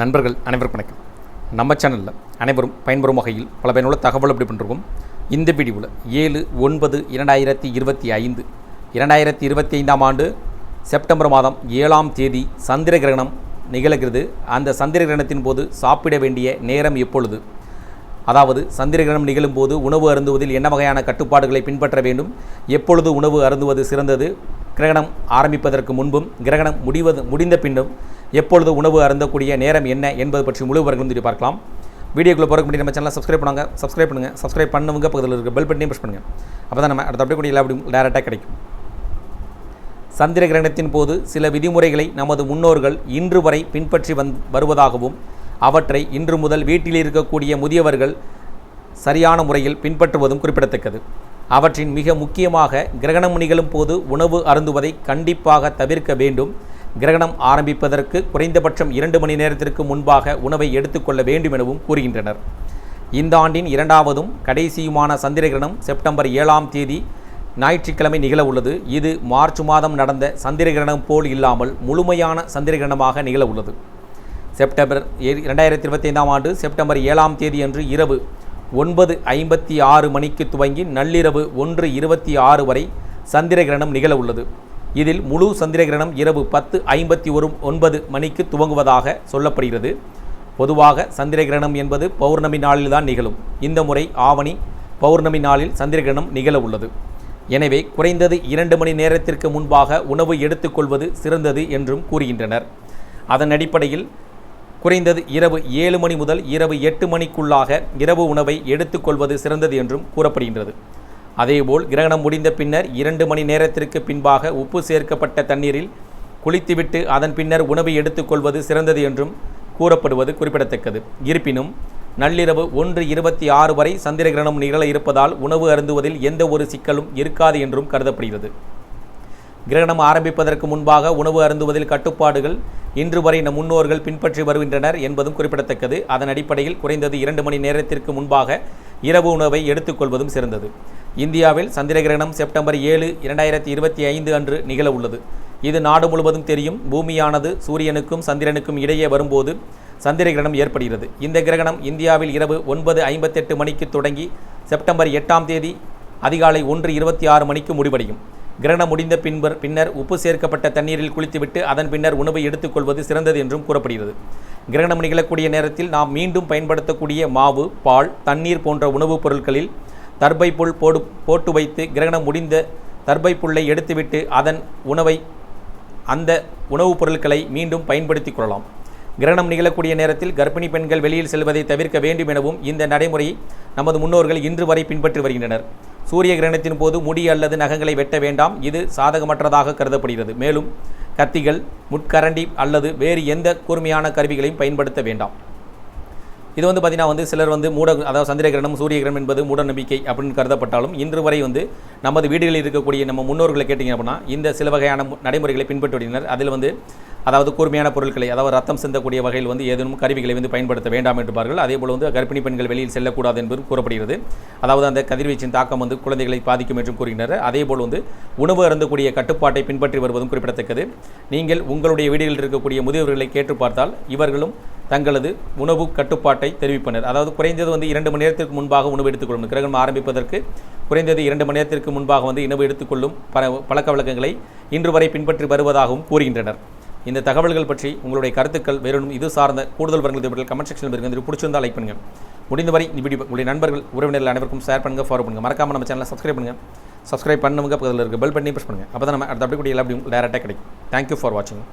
நண்பர்கள் அனைவருக்கும் வணக்கம். நம்ம சேனலில் அனைவரும் பயன்பெறும் வகையில் பல பயனுள்ள தகவல் அப்படி பண்ணிருக்கோம். இந்த வீடியோவில் ஏழு ஒன்பது இரண்டாயிரத்தி இருபத்தி ஐந்து இரண்டாயிரத்தி இருபத்தி ஐந்தாம் ஆண்டு செப்டம்பர் மாதம் ஏழாம் தேதி சந்திர கிரகணம் நிகழ்கிறது. அந்த சந்திர கிரகணத்தின் போது சாப்பிட வேண்டிய நேரம் எப்பொழுது? அதாவது சந்திர கிரகணம் நிகழும்போது உணவு அருந்துவதில் என்ன வகையான கட்டுப்பாடுகளை பின்பற்ற வேண்டும்? எப்பொழுது உணவு அருந்துவது சிறந்தது? கிரகணம் ஆரம்பிப்பதற்கு முன்பும் கிரகணம் முடிவது முடிந்த பின்னும் எப்பொழுது உணவு அருந்தக்கூடிய நேரம் என்ன என்பது பற்றி முழு விவரங்களும் தெரிவி பார்க்கலாம். வீடியோக்குள்ளே போகிறக்கு முன்னாடி நம்ம சேனலை சப்ஸ்கிரைப் பண்ணுங்க. சப்ஸ்கிரைப் பண்ணுங்கள் சப்ஸ்கிரைப் பண்ணவங்க பக்கத்தில் இருக்க பெல் பட்டனையும் ப்ரெஸ் பண்ணுங்கள் அப்போ தான் நம்ம அடுத்த அப்படியே கூட எல்லா அப்படியும் டேரெக்டாக கிடைக்கும். சந்திர கிரகணத்தின் போது சில விதிமுறைகளை நமது முன்னோர்கள் இன்று வரை பின்பற்றி வந் வருவதாகவும் அவற்றை இன்று முதல் வீட்டில் இருக்கக்கூடிய முதியவர்கள் சரியான முறையில் பின்பற்றுவதும் குறிப்பிடத்தக்கது. அவற்றின் மிக முக்கியமாக கிரகணம் நிகழும் போது உணவு அருந்துவதை கண்டிப்பாக தவிர்க்க வேண்டும். கிரகணம் ஆரம்பிப்பதற்கு குறைந்தபட்சம் இரண்டு மணி நேரத்திற்கு முன்பாக உணவை எடுத்துக்கொள்ள வேண்டும் எனவும் கூறுகின்றனர். இந்த ஆண்டின் இரண்டாவதும் கடைசியுமான சந்திர கிரகணம் செப்டம்பர் ஏழாம் தேதி ஞாயிற்றுக்கிழமை நிகழவுள்ளது. இது மார்ச் மாதம் நடந்த சந்திர கிரகணம் போல் இல்லாமல் முழுமையான சந்திர கிரகணமாக நிகழவுள்ளது. செப்டம்பர் இரண்டாயிரத்தி இருபத்தி ஐந்தாம் ஆண்டு செப்டம்பர் ஏழாம் தேதி அன்று இரவு ஒன்பது ஐம்பத்தி ஆறு மணிக்கு துவங்கி நள்ளிரவு ஒன்று இருபத்தி ஆறு வரை சந்திர கிரகணம் நிகழ உள்ளது இதில் முழு சந்திர கிரகணம் இரவு பத்து ஐம்பத்தி ஒரு ஒன்பது மணிக்கு துவங்குவதாக சொல்லப்படுகிறது. பொதுவாக சந்திர கிரகணம் என்பது பௌர்ணமி நாளில்தான் நிகழும். இந்த முறை ஆவணி பௌர்ணமி நாளில் சந்திர கிரகணம் நிகழ உள்ளது. எனவே குறைந்தது இரண்டு மணி நேரத்திற்கு முன்பாக உணவு எடுத்துக்கொள்வது சிறந்தது என்றும் கூறுகின்றனர். அதன் அடிப்படையில் குறைந்தது இரவு ஏழு மணி முதல் இரவு எட்டு மணிக்குள்ளாக இரவு உணவை எடுத்துக்கொள்வது சிறந்தது என்றும் கூறப்படுகின்றது. அதேபோல் கிரகணம் முடிந்த பின்னர் இரண்டு மணி நேரத்திற்கு பின்பாக உப்பு சேர்க்கப்பட்ட தண்ணீரில் குளித்துவிட்டு அதன் பின்னர் உணவை எடுத்துக்கொள்வது சிறந்தது என்றும் கூறப்படுவது குறிப்பிடத்தக்கது. இருப்பினும் நள்ளிரவு ஒன்று இருபத்தி ஆறு வரை சந்திர கிரகணம் நிகழ இருப்பதால் உணவு அருந்துவதில் எந்த ஒரு சிக்கலும் இருக்காது என்றும் கருதப்படுகிறது. கிரகணம் ஆரம்பிப்பதற்கு முன்பாக உணவு அருந்துவதில் கட்டுப்பாடுகள் இன்று வரை நம் முன்னோர்கள் பின்பற்றி வருகின்றனர் என்பதும் குறிப்பிடத்தக்கது. அதன் அடிப்படையில் குறைந்தது இரண்டு மணி நேரத்திற்கு முன்பாக இரவு உணவை எடுத்துக்கொள்வதும் சிறந்தது. இந்தியாவில் சந்திர கிரகணம் செப்டம்பர் ஏழு இரண்டாயிரத்தி இருபத்தி ஐந்து அன்று நிகழ உள்ளது இது நாடு முழுவதும் தெரியும். பூமியானது சூரியனுக்கும் சந்திரனுக்கும் இடையே வரும்போது சந்திர கிரகணம் ஏற்படுகிறது. இந்த கிரகணம் இந்தியாவில் இரவு ஒன்பது ஐம்பத்தெட்டு மணிக்கு தொடங்கி செப்டம்பர் எட்டாம் தேதி அதிகாலை ஒன்று இருபத்தி ஆறு மணிக்கு முடிவடையும். கிரகணம் முடிந்த பின்பர் பின்னர் உப்பு சேர்க்கப்பட்ட தண்ணீரில் குளித்துவிட்டு அதன் பின்னர் உணவை எடுத்துக்கொள்வது சிறந்தது என்றும் கூறப்படுகிறது. கிரகணம் நிகழக்கூடிய நேரத்தில் நாம் மீண்டும் பயன்படுத்தக்கூடிய மாவு பால் தண்ணீர் போன்ற உணவுப் பொருட்களில் தர்பை புல் போடு போட்டு வைத்து கிரகணம் முடிந்த தர்பை புல்லை எடுத்துவிட்டு அதன் உணவை அந்த உணவுப் பொருட்களை மீண்டும் பயன்படுத்திக் கொள்ளலாம். கிரகணம் நிகழக்கூடிய நேரத்தில் கர்ப்பிணி பெண்கள் வெளியில் செல்வதை தவிர்க்க வேண்டும் எனவும் இந்த நடைமுறையை நமது முன்னோர்கள் இன்று வரை பின்பற்றி வருகின்றனர். சூரிய கிரகணத்தின் போது முடி அல்லது நகங்களை வெட்ட வேண்டாம். இது சாதகமற்றதாக கருதப்படுகிறது. மேலும் கத்திகள் முட்கரண்டி அல்லது வேறு எந்த கூர்மையான கருவிகளையும் பயன்படுத்த வேண்டாம். இது வந்து பார்த்திங்கன்னா வந்து சிலர் வந்து மூட அதாவது சந்திர கிரகணம் சூரிய கிரகணம் என்பது மூட நம்பிக்கை அப்படின்னு கருதப்பட்டாலும் இன்று வரை வந்து நமது வீடுகளில் இருக்கக்கூடிய நம்ம முன்னோர்களை கேட்டிங்க அப்படின்னா இந்த சில வகையான நடைமுறைகளை பின்பற்றி வருகின்றனர் அதில் வந்து அதாவது கூர்மையான பொருட்களை அதாவது ரத்தம் சிந்தக்கூடிய வகையில் வந்து ஏதேனும் கருவிகளை வந்து பயன்படுத்த வேண்டாம் என்பார்கள் அதே போல் வந்து கர்ப்பிணி பெண்கள் வெளியில் செல்லக்கூடாது என்பதும் கூறப்படுகிறது. அதாவது அந்த கதிர்வீச்சின் தாக்கம் வந்து குழந்தைகளை பாதிக்கும் என்றும் கூறுகின்றனர் அதே போல் வந்து உணவு அருந்தக்கூடிய கட்டுப்பாட்டை பின்பற்றி வருவதும் குறிப்பிடத்தக்கது. நீங்கள் உங்களுடைய வீடுகளில் இருக்கக்கூடிய முதியவர்களை கேட்டு பார்த்தால் இவர்களும் தங்களது உணவு கட்டுப்பாட்டை தெரிவிப்பனர். அதாவது குறைந்தது வந்து இரண்டு மணி நேரத்திற்கு முன்பாக உணவு எடுத்துக்கொள்ளும் கிரகணம் ஆரம்பிப்பதற்கு குறைந்தது இரண்டு மணி நேரத்திற்கு முன்பாக வந்து உணவு எடுத்துக்கொள்ளும் பல பழக்க வழக்கங்களை இன்று வரை பின்பற்றி வருவதாகவும் கூறுகின்றனர். இந்த தகவல்கள் பற்றி உங்களுடைய கருத்துக்கள் வேறொன்றும் இது சார்ந்த கூடுதல் வரங்கள் கமெண்ட் செக்ஷனில் இருக்கு பிடிச்சிருந்தால் லைக் பண்ணுங்கள் முடிந்தவரை இந்த வீடியோ உங்களுடைய நண்பர்கள் உறவினர்கள் அனைவருக்கும் ஷேர் பண்ணுங்கள் ஃபாலோ பண்ணுங்கள் மறக்காமல் நம்ம சேனலை சப்ஸ்கிரைப் பண்ணுங்கள் சப்ஸ்கிரைப் பண்ணுங்க பக்கத்தில் இருக்க பெல் பண்ணி ப்ரெஸ் பண்ணுங்கள் அப்போ தான் நம்ம அடுத்த அப்படி கூட எல்லா அப்படியும் டேரெக்டாக கிடைக்கும். தேங்க்யூ ஃபார் வாட்சிங்